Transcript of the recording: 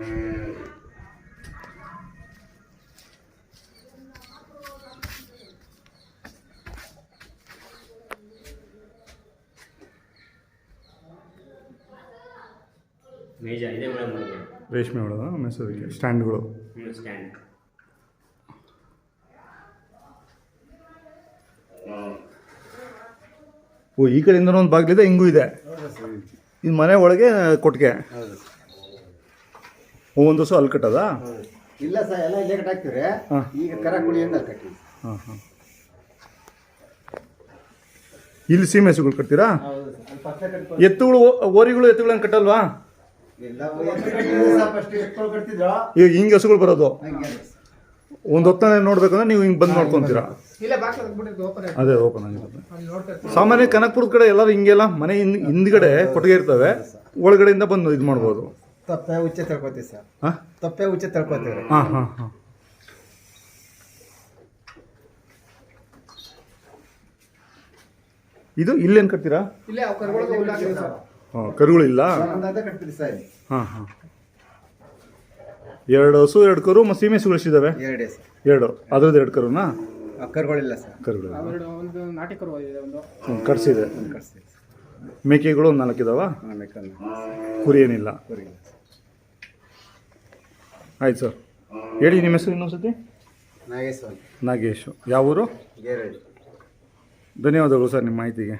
ಮೇಜ ಇದೆ ರೇಷ್ಮೆ ಹುಳದ ಮೈಸೂರಿಗೆ ಸ್ಟ್ಯಾಂಡ್ಗಳು. ಓ ಈ ಕಡೆಯಿಂದ ಒಂದು ಬಾಗಿಲಿದೆ ಹಿಂಗೂ ಇದೆ. ಇದು ಮನೆ ಒಳಗೆ ಕೊಟ್ಟಿಗೆ. ಒಂದು ಹೊಸ ಅಲ್ಲಿ ಕಟ್ಟದ? ಇಲ್ಲ ಸರ್ ಎಲ್ಲ ಇಲ್ಲೇ ಕಟ್ಟಾಕ್ತಿವ್ರಿ. ಹಾಂ. ಈಗ ಕರ ಕುಳಿಯಿಂದ ಅಲ್ಲಿ ಕಟ್ಟಿ ಹಾಂ ಹಾಂ. ಇಲ್ಲಿ ಸೀಮೆ ಹಸುಗಳು ಕಟ್ತೀರಾ? ಹೌದು ಸರ್ ಅಲ್ಲಿ ಪಕ್ಕ ಕಟ್ಕೊಂಡು ಎತ್ತುಗಳು ಓ- ಓರಿಗಳು ಎತ್ತುಗಳನ್ನು ಕಟ್ಟಲ್ವಾ? ಎಲ್ಲ ಸರ್ ಫಸ್ಟ್ ಎತ್ಕೊಂಡು ಕಟ್ತಿದ್ರು? ಈಗ ಹಿಂಗೆ ಹಸುಗಳು ಬರೋದು. ಹಂಗೆ ಒಂದು ಹೊತ್ತನೆ ನೋಡ್ಬೇಕಂದ್ರೆ ನೀವು ಹಿಂಗೆ ಬಂದು ನೋಡ್ಕೊಂತೀರಾ? ಇಲ್ಲ ಬಾಕ್ಲ ಬಿಟ್ಟಿದ್ದು ಓಪನ್ ಅದೇ ಓಪನ್ ಆಗಿರುತ್ತೆ ಅಲ್ಲಿ ನೋಡ್ತಾ ಸಾಮಾನ್ಯ ಕನಕಪುರದ ಕಡೆ ಎಲ್ಲರೂ ಹಿಂಗೆಲ್ಲ ಮನೆ ಹಿಂದ್ ಹಿಂದ್ಗಡೆ ಕೊಟ್ಟಿಗೆ ಇರ್ತವೆ. ಒಳಗಡೆಯಿಂದ ಬಂದು ಇದು ಮಾಡ್ಬೋದು. ತಪ್ಪೆ ಉಚ್ಚ ತಳ್ಕೊತೀವಿ ಸರ್. ಹಾಂ ತಪ್ಪೆ ಉಚ್ಚೆ ತಳ್ಕೊತೀವಿ ಹಾಂ ಹಾಂ ಹಾಂ. ಇದು ಇಲ್ಲೇನು ಕಟ್ತೀರಾ? ಇಲ್ಲೇ ಅವು ಕರ್ಗೊಳಗೆ ಹುಲ್ಲಾಕಿದೆ ಸರ್. ಹಾಂ ಕರುಗಳಿಲ್ಲ ಒಂದೊಂದೇ ಕಟ್ತೀವಿ ಸರ್ ಇಲ್ಲಿ. ಹಾಂ ಹಾಂ. ಎರಡು ಹಸು ಎರಡು ಕರು ಮತ್ತು ಸೀಮೆ ಹಸುಗಳಿಸಿದ್ದಾವೆ ಎರಡೇ ಸರ್. ಎರಡು. ಅದ್ರದ್ದು ಎರಡು ಕರುನಾ? ಆ ಕರುಗಳಿಲ್ಲ ಸರ್. ಕರುಗಳು ಎರಡು ಒಂದು ನಾಟಿ ಕರು ಇದೆ ಒಂದು. ಕಟ್ಸಿದೆ. ಒಂದು ಕಟ್ಸ್ತೀವಿ ಸರ್. ಮೇಕೆಗಳು ಒಂದು ನಾಲ್ಕು. ಇದಾವ ಆಮೇಲೆ ಕುರಿ ಏನಿಲ್ಲ ಆಯ್ತು ಸರ್. ಹೇಳಿ ನಿಮ್ಮ ಹೆಸರು ಇನ್ನೊಂದ್ಸತಿ? ಸರ್ ನಾಗೇಶು. ಯಾವ ಊರು? ಧನ್ಯವಾದಗಳು ಸರ್ ನಿಮ್ಮ ಮಾಹಿತಿಗೆ.